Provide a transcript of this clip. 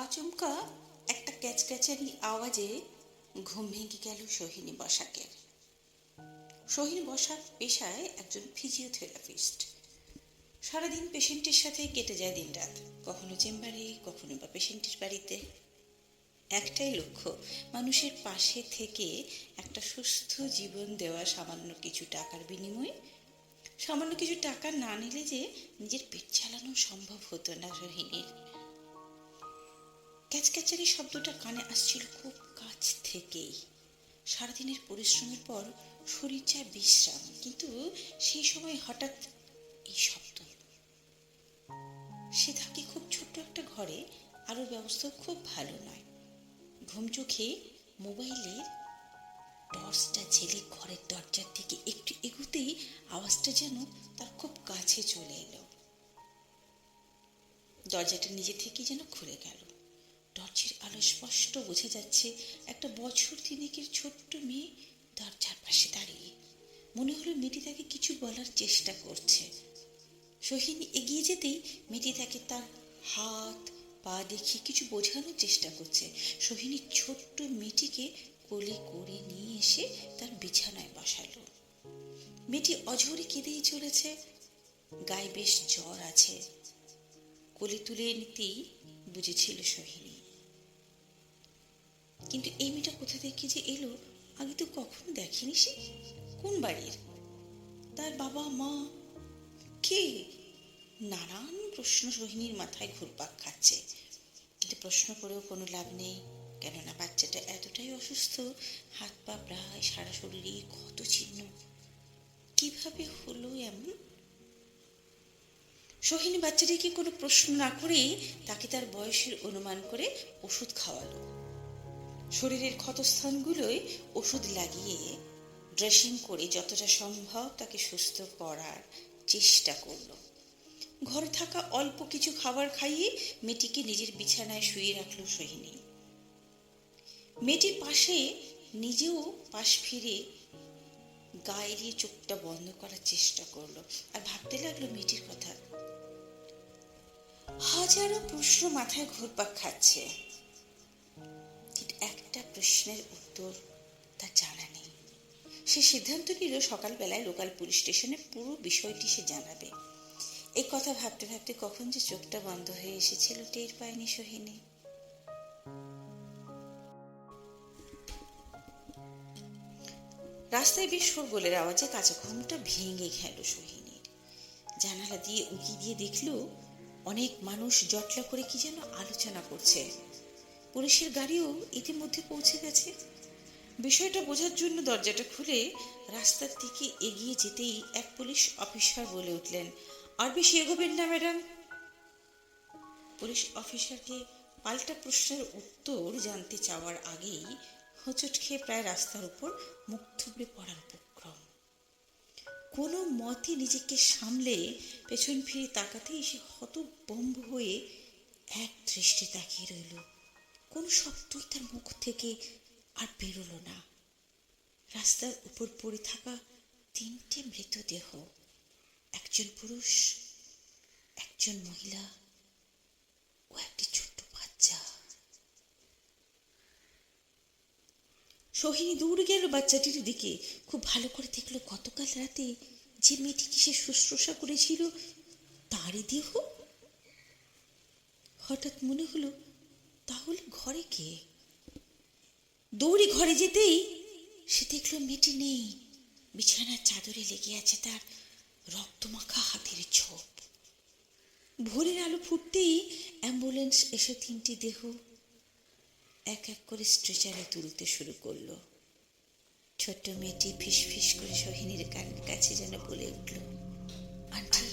আচমকা একটা ক্যাচক্যাচারি আওয়াজে ঘুম ভেঙে গেল সোহিনী বসাকের সোহিনী বসাক পেশায় একজন ফিজিওথেরাপিস্ট সারাদিন পেশেন্টের সাথে কেটে যায় দিনরাত, কখনো চেম্বারে, কখনো বা পেশেন্টের বাড়িতে। একটাই লক্ষ্য, মানুষের পাশে থেকে একটা সুস্থ জীবন দেওয়া সামান্য কিছু টাকার বিনিময়ে। সামান্য কিছু টাকা না নিলে যে নিজের পেট চালানো সম্ভব হতো না রোহিণীর ক্যাচক্যাচারি শব্দটা কানে আসছিল খুব কাছ থেকেই। সারাদিনের পরিশ্রমের পর শরীর চায় বিশ্রাম, কিন্তু সেই সময় হঠাৎ এই শব্দ। সে থাকে খুব ছোট্ট একটা ঘরে, আলোর ব্যবস্থা খুব ভালো নয়। ঘুম চোখে মোবাইলের টর্চটা ঝেলে ঘরের দরজার দিকে একটু এগুতেই আওয়াজটা যেন তার খুব কাছে চলে এলো। দরজাটা নিজে থেকেই যেন খুলে গেল। টর্চের আলো স্পষ্ট বোঝা যাচ্ছে একটা বছর তিনেকের ছোট্ট মেয়ে দরজার পাশে দাঁড়িয়ে। মনে হলো মেয়েটি তাকে কিছু বলার চেষ্টা করছে। সোহিনী এগিয়ে যেতেই মেয়েটি তাকে তার হাত, পা দেখিয়ে কিছু বোঝানোর চেষ্টা করছে। সোহিনী ছোট্ট মেয়েটিকে কোলে করে নিয়ে এসে তার বিছানায় বসালো। মেয়েটি অঝরে কেঁদেই চলেছে, গায়ে বেশ জ্বর আছে। কোলে তুলে নিতেই বুঝেছিল সোহিনী। কিন্তু এই মেয়েটা কোথা থেকে যে এলো, আগে তো কখনো দেখেনি সে? কোন বাড়ির? তার বাবা, মা, কে? নানান প্রশ্ন সোহিনীর মাথায় ঘুরপাক খাচ্ছে। কিন্তু প্রশ্ন করেও কোনো লাভ নেই, কেননা বাচ্চাটা এতটাই অসুস্থ, হাত পা প্রায় সারা শরীরে ক্ষত চিহ্ন কীভাবে হলো এমন? সোহিনী বাচ্চাটিকে কোনো প্রশ্ন না করেই তাকে তার বয়সের অনুমান করে ওষুধ খাওয়ালো। শরীরের ক্ষতস্থানগুলোয় ওষুধ লাগিয়ে ড্রেসিং করে যতটা সম্ভব তাকে সুস্থ করার চেষ্টা করল। ঘরে থাকা অল্প কিছু খাবার খাইয়ে মেয়েটিকে নিজের বিছানায় শুয়ে রাখল সোহিনী। মেয়েটির পাশে নিজেও পাশ ফিরে গা এড়িয়ে চোখটা বন্ধ করার চেষ্টা করল আর ভাবতে লাগল মেয়েটির কথা, হাজারো প্রশ্ন মাথায় ঘুরপাক খাচ্ছে। প্রশ্নের উত্তর তার জানা নেই। সে সিদ্ধান্ত নিল সকালবেলায় লোকাল পুলিশ স্টেশনে পুরো বিষয়টি সে জানাবে। এই কথা ভাবতে ভাবতে কখন যে চোখটা বন্ধ হয়ে এসেছিল টের পায়নি সোহিনী। রাস্তায় বেশ শোরগোলের আওয়াজে কাঁচা ঘুমটা ভেঙে গেল সোহিনীর। জানালা দিয়ে উঁকি দিয়ে দেখল, অনেক মানুষ জটলা করে কি যেন আলোচনা করছে। পুলিশের গাড়িও ইতিমধ্যে পৌঁছে গেছে। বিষয়টা বোঝার জন্য দরজাটা খুলে রাস্তার দিকে এগিয়ে যেতেই এক পুলিশ অফিসার বলে উঠলেন আর বেশি এগোবেন না, ম্যাডাম? পুলিশ অফিসারকে পাল্টা প্রশ্নের উত্তর জানতে চাওয়ার আগেই হোঁচট খেয়ে প্রায় রাস্তার উপর মুখ থুবড়ে পড়ার উপক্রম। কোনো মতে নিজেকে সামলে পেছন ফিরে তাকাতেই সে হতবম্ব হয়ে এক দৃষ্টি তাকিয়ে রইল। কোন শব্দই তার মুখ থেকে আর বেরোলো না। রাস্তার উপর পড়ে থাকা তিনটে মৃতদেহ, একজন পুরুষ, একজন মহিলা ও একটি ছোট্ট বাচ্চা। সোহিনী দৌড়ে গেল বাচ্চাটির দিকে। খুব ভালো করে দেখল গতকাল রাতে যে মেয়েটি কিসে শুশ্রূষা করেছিল, তারই দেহ। হঠাৎ মনে হলো তাহলে ঘরে কে? দৌড়ে ঘরে যেতেই সে দেখল মেয়েটি নেই। বিছানার চাদরে লেগে আছে তার রক্তমাখা হাতের ছোপ ভোরের আলো ফুটতেই অ্যাম্বুলেন্স এসে তিনটি দেহ এক এক করে স্ট্রেচারে তুলতে শুরু করল। ছোট্ট মেয়েটি ফিস ফিস করে সোহিনীর কাছে যেন বলে উঠল, আন্টি